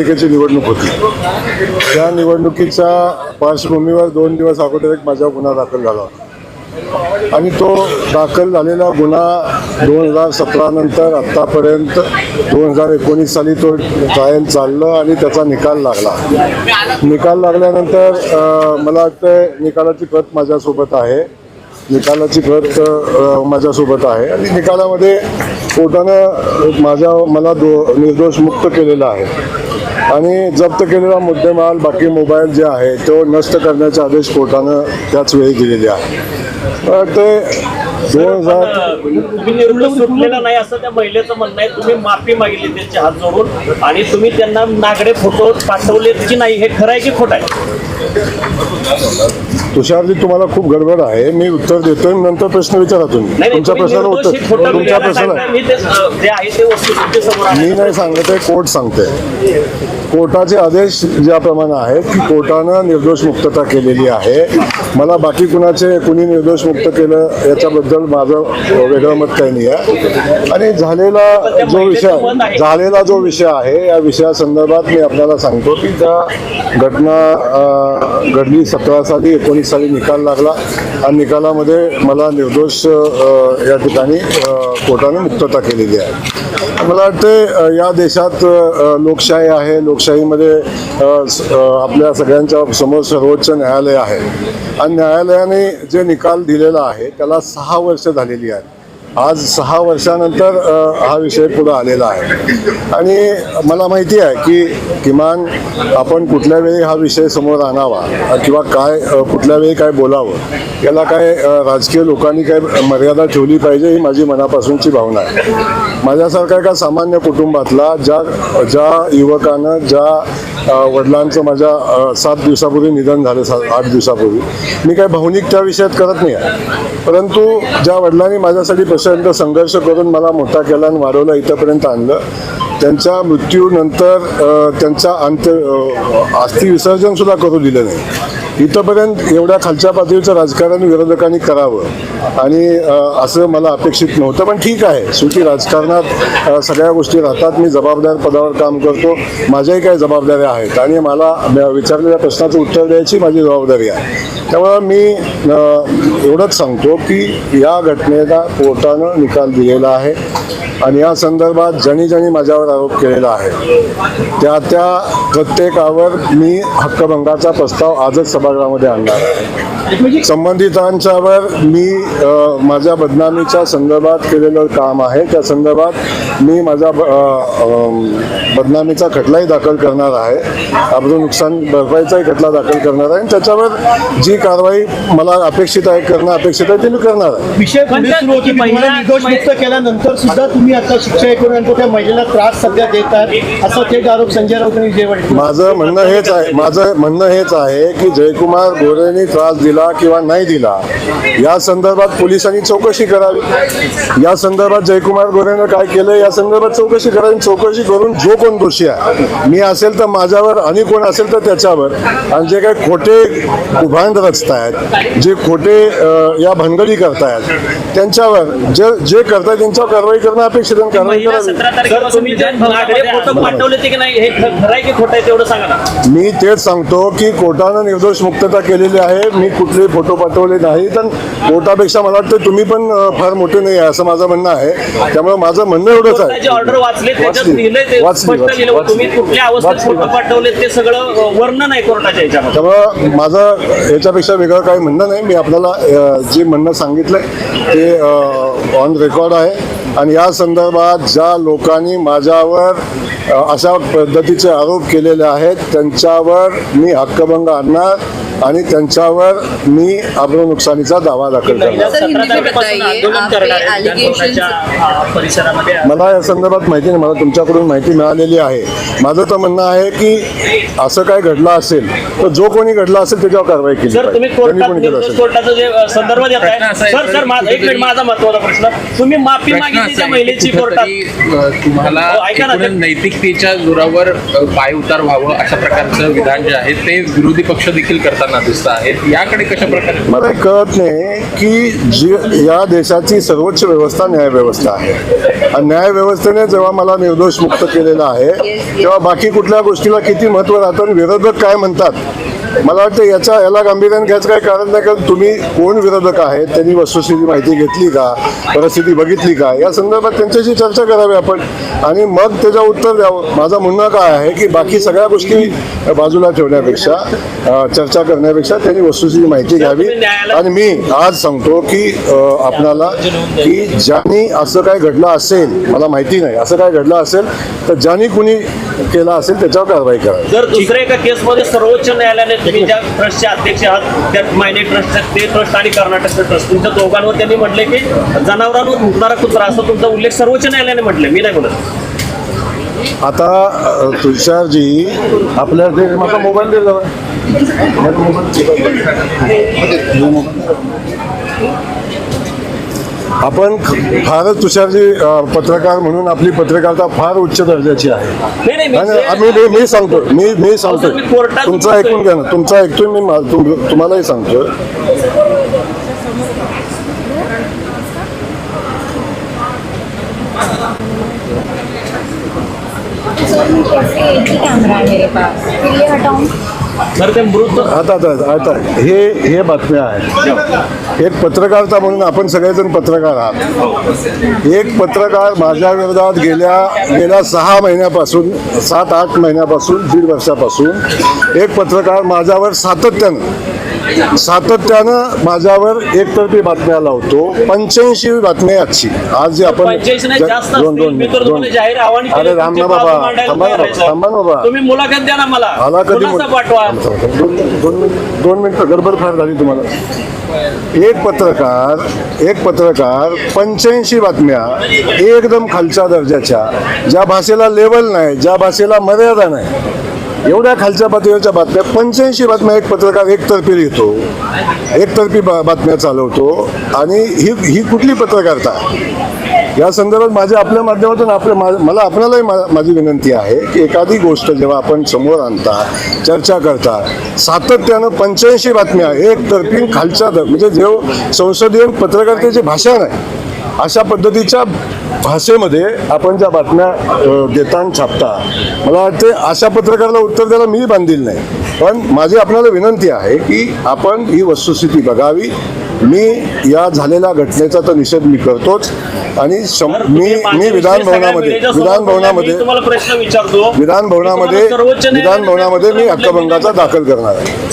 निवडणूक होती. त्या निवडणुकीच्या पार्श्वभूमीवर दोन दिवस अगोदर एक माझा गुन्हा दाखल झाला होता. आणि तो दाखल झालेला गुन्हा दोन हजार सतरा नंतर आत्तापर्यंत दोन हजार एकोणीस साली तो ट्रायल चाललं आणि त्याचा निकाल लागला. निकाल लागल्यानंतर मला वाटतं निकालाची प्रत माझ्यासोबत आहे. निकालाची प्रत माझ्यासोबत आहे. आणि निकालामध्ये कोर्टानं माझ्या मला दो निर्दोष मुक्त केलेला आहे. आणि जप्त केलेला मुद्देमाल बाकी मोबाईल जे आहे तो नष्ट करण्याचे आदेश कोर्टानं त्याच वेळी दिलेले आहे वाटते दोन हजार तुम्ही निर्णय सुटलेला नाही असं त्या महिलेचं म्हणणं आहे. तुम्ही माफी मागितली त्यांचे हात जोडून आणि तुम्ही त्यांना नागडे फोटो पाठवलेत की नाही हे खरं आहे की खोटं आहे? तुषारजी तुम्हाला खूप गडबड आहे. मी उत्तर देतोय नंतर प्रश्न विचारा तुम्ही. तुमच्या प्रश्नाला उत्तर तुमच्या प्रश्नाला ते ते. मी नाही सांगत आहे कोर्ट सांगते कोर्टाचे आदेश ज्याप्रमाणे आहेत की कोर्टानं निर्दोष मुक्तता केलेली आहे. मला बाकी कुणाचे कुणी निर्दोष मुक्त केलं याच्याबद्दल माझं वेगळं मत काही नाही आहे. आणि झालेला जो विषय झालेला जो विषय आहे या विषयासंदर्भात मी आपल्याला सांगतो की त्या घटना घडली सतरा साली एकोणीस साली निकाल लागला. आणि निकालामध्ये मला निर्दोष या ठिकाणी कोर्टाने मुक्तता केलेली आहे. मला वाटते या देशात लोकशाही आहे लोकशाही लोकशाहीमध्ये आपल्या सगळ्यांच्या समोर सर्वोच्च न्यायालय आहे. आणि न्यायालयाने जे निकाल दिलेला आहे त्याला सहा वर्ष झालेली आहेत. आज सहा वर्षानंतर हा विषय पुढं आलेला आहे. आणि मला माहिती आहे की किमान आपण कुठल्या वेळी हा विषय समोर आणावा किंवा काय कुठल्या वेळी काय बोलावं याला काय राजकीय लोकांनी काय मर्यादा ठेवली पाहिजे ही माझी मनापासूनची भावना आहे. माझ्यासारखा एका सामान्य कुटुंबातला ज्या ज्या युवकानं ज्या वडिलांचं माझ्या सात दिवसापूर्वी निधन झालं सा आठ दिवसापूर्वी मी काय भावनिक त्या विषयात करत नाही आहे. परंतु ज्या वडिलांनी माझ्यासाठी प्रचंड संघर्ष करून मला मोठा केला आणि वाढवलं इथंपर्यंत आणलं. त्यांच्या मृत्यूनंतर त्यांचा अंत्य अ, अस्थि विसर्जन सुद्धा करू दिलं नाही. इथंपर्यंत एवढ्या खालच्या पातळीचं राजकारण विरोधकांनी करावं. आणि असं मला अपेक्षित नव्हतं पण ठीक आहे. शेवटी राजकारणात सगळ्या गोष्टी राहतात. मी जबाबदार पदावर काम करतो. माझ्याही काही जबाबदाऱ्या आहेत आणि मला विचारलेल्या प्रश्नाचं उत्तर द्यायची माझी जबाबदारी आहे. त्यामुळं मी एवढंच सांगतो की या घटनेला कोर्टानं निकाल दिलेला आहे. आणि या संदर्भात ज्यांनी ज्यांनी माझ्यावर आरोप केलेला आहे त्या त्या प्रत्येकावर मी हक्कभंगाचा प्रस्ताव आजच सभागृहामध्ये आणणार आहे. संबंधितांच्यावर मी माझ्या बदनामीच्या संदर्भात केलेलं काम आहे. त्या संदर्भात मी माझा बदनामीचा खटलाही दाखल करणार आहे. आपलं नुकसान भरपाईचाही खटला दाखल करणार आहे. आणि त्याच्यावर जी कारवाई मला अपेक्षित आहे करणं अपेक्षित आहे ती मी करणार आहे. विषय केल्यानंतर सुद्धा तुम्ही आता शिक्षा करून आणतो त्या महिलेला त्रास सध्या देतात असा थेट आरोप संजय राऊत यांनी विजय माझं म्हणणं हेच आहे माझं म्हणणं हेच आहे की जयकुमार गोरेंनी त्रास दिला किंवा नाही दिला या संदर्भात पोलिसांनी चौकशी करावी. या संदर्भात जयकुमार गोरेनं काय केलं या संदर्भात चौकशी करावी. चौकशी करून जो कोण दोषी आहे मी असेल तर माझ्यावर आणि कोण असेल तर त्याच्यावर. आणि जे काही खोटे भांड रचतायत जे खोटे या भानगडी करतायत त्यांच्यावर जे जे करतायत त्यांच्यावर कारवाई करणं अपेक्षित आहे आणि कारवाई महिला करावी सतरा तारखेला तुम्ही जे नागडे फोटो पाठवले ते की नाही हे ख- खरं आहे की खोटं आहे तेवढं सांगा ना. मी तेच सांगतो की कोर्टानं निर्दोष मुक्तता केलेली आहे. मी कुठले फोटो पाठवले नाही. तर कोर्टापेक्षा मला वाटतं तुम्ही पण अ, फार मोठे नाही आहे असं माझं म्हणणं आहे. त्यामुळे माझं म्हणणं एवढंच कोर्टाचे आहे ऑर्डर वाचले त्याच्यात वाचली. लिहिलंय ते वाचली, स्पष्ट वाचली, लिहिलं तुम्ही वाचली. कुठल्या अवस्थेत वाचली. फोटो पाठवले ते सगळं अं, वर्णन आहे कोर्टाच्या त्यामुळं माझं याच्यापेक्षा वेगळं काही म्हणणं नाही. मी आपल्याला अ, जे म्हणणं सांगितलं ते ऑन रेकॉर्ड आहे. आणि या संदर्भात ज्या लोकांनी माझ्यावर अशा पद्धतीचे आरोप केलेले आहेत त्यांच्यावर मी हक्कभंग आणणार. आणि त्यांच्यावर मी आब्रू नुकसानीचा दावा दाखल करणार. मला या संदर्भात माहिती नाही मला तुमच्याकडून माहिती मिळालेली आहे. माझं तर म्हणणं आहे की असं काय घडलं असेल तर जो कोणी घडला असेल त्याच्यावर कारवाई केली तुम्हाला हो, नैतिकतेच्या जोरावर पाय उतार व्हावं अशा प्रकारचं विधान जे आहे ते विरोधी पक्ष देखील करताना होताना दिसत आहेत. याकडे कशा प्रकारे मला कळत नाही की जी या देशाची सर्वोच्च व्यवस्था न्यायव्यवस्था आहे. आणि न्यायव्यवस्थेने जेव्हा मला निर्दोष मुक्त केलेला आहे तेव्हा बाकी कुठल्या गोष्टीला किती महत्त्व राहतं आणि विरोधक काय म्हणतात मला वाटतं याच्या याला गांभीर्याने घ्यायचं काही कारण नाही कारण तुम्ही कोण विरोधक आहेत त्यांनी वस्तुस्थिती माहिती घेतली का परिस्थिती बघितली का? या संदर्भात त्यांच्याशी चर्चा करावी आपण. आणि मग त्याचं उत्तर द्यावं. माझं म्हणणं काय आहे की बाकी सगळ्या गोष्टी बाजूला ठेवण्यापेक्षा चर्चा करण्यापेक्षा त्यांनी वस्तुस्थिती माहिती घ्यावी. आणि मी आज सांगतो की आपणाला की ज्यांनी असं काय घडलं असेल मला माहिती नाही असं काय घडलं असेल तर ज्यांनी कुणी केला असेल त्याच्यावर कारवाई करा. जर दुसऱ्या एका केसमध्ये सर्वोच्च न्यायालयाने तुम्ही ज्या ट्रस्टचे अध्यक्ष आहात त्या मायने ट्रस्ट ते ट्रस्ट आणि कर्नाटकचे ट्रस्ट तुमच्या दोघांवर त्यांनी म्हटले की जनावरांवर हुकणारा कुत्रा असा तुमचा उल्लेख सर्वोच्च न्यायालयाने म्हटले मी नाही बोलत आता तुषारजी आपल्या ते माझा मोबाईल दे जरा. मोबाईल. आपण फारच तुषारजी पत्रकार म्हणून आपली पत्रकारिता फार उच्च दर्जाची आहे. नाही नाही नाही, नाही, मी सांगतो मी मी सांगतो. तुमचं. ऐकून घ्या ना. तुमचं ऐकतोय मी मा- तुम- तुम्हालाही सांगतो कैसे एक ही कैमरा है मेरे पास. फिर ये हटाऊं? ते मृत आता आता आता. हे हे बातम्या आहेत एक पत्रकारता म्हणून आपण सगळेजण पत्रकार आहात. एक पत्रकार माझ्या विरोधात गेल्या गेल्या सहा महिन्यापासून सात आठ महिन्यापासून दीड वर्षापासून एक पत्रकार माझ्यावर सातत्यानं सातत्यानं माझ्यावर एकतर्फी बातम्या लावतो. पंच्याऐंशी बातमी आजची. आज जी आपण दोन दोन दोन. अरे राम ना बाबा. थांबा ना. थांबा ना बाबा. तुम्ही मुलाखत द्या ना मला. मला कधी दोन दोन मिनिटं गडबड फार झाली तुम्हाला. एक पत्रकार एक पत्रकार पंच्याऐंशी बातम्या एकदम खालच्या दर्जाच्या ज्या भाषेला लेवल नाही ज्या भाषेला मर्यादा नाही. एवढ्या खालच्या पातळीवरच्या बातम्या पंच्याऐंशी बातम्या एक पत्रकार एकतर्फी लिहितो. एकतर्फी बा बातम्या चालवतो. आणि ही ही कुठली पत्रकारिता? या संदर्भात माझ्या आपल्या माध्यमातून आपल्या मा- मला आपल्यालाही मा- माझी विनंती आहे की एखादी गोष्ट जेव्हा आपण समोर आणता चर्चा करता सातत्यानं पंच्याऐंशी बातम्या एकतर्फी खालच्या म्हणजे जेव्हा संसदीय पत्रकारितेची भाषा नाही अशा पद्धतीच्या भाषेमध्ये आपण ज्या बातम्या अ, देता आणि छापता मला वाटते अशा पत्रकाराला उत्तर द्यायला मी बांधील नाही. पण माझी आपल्याला विनंती आहे की आपण ही वस्तुस्थिती बघावी. मी या झालेल्या घटनेचा तर निषेध मी करतोच आणि मी मी विधान भवनामध्ये विधान भवनामध्ये मी तुम्हाला प्रश्न विचारतो. विधान भवनामध्ये विधान भवनामध्ये मी हक्कभंगाचा दाखल करणार आहे.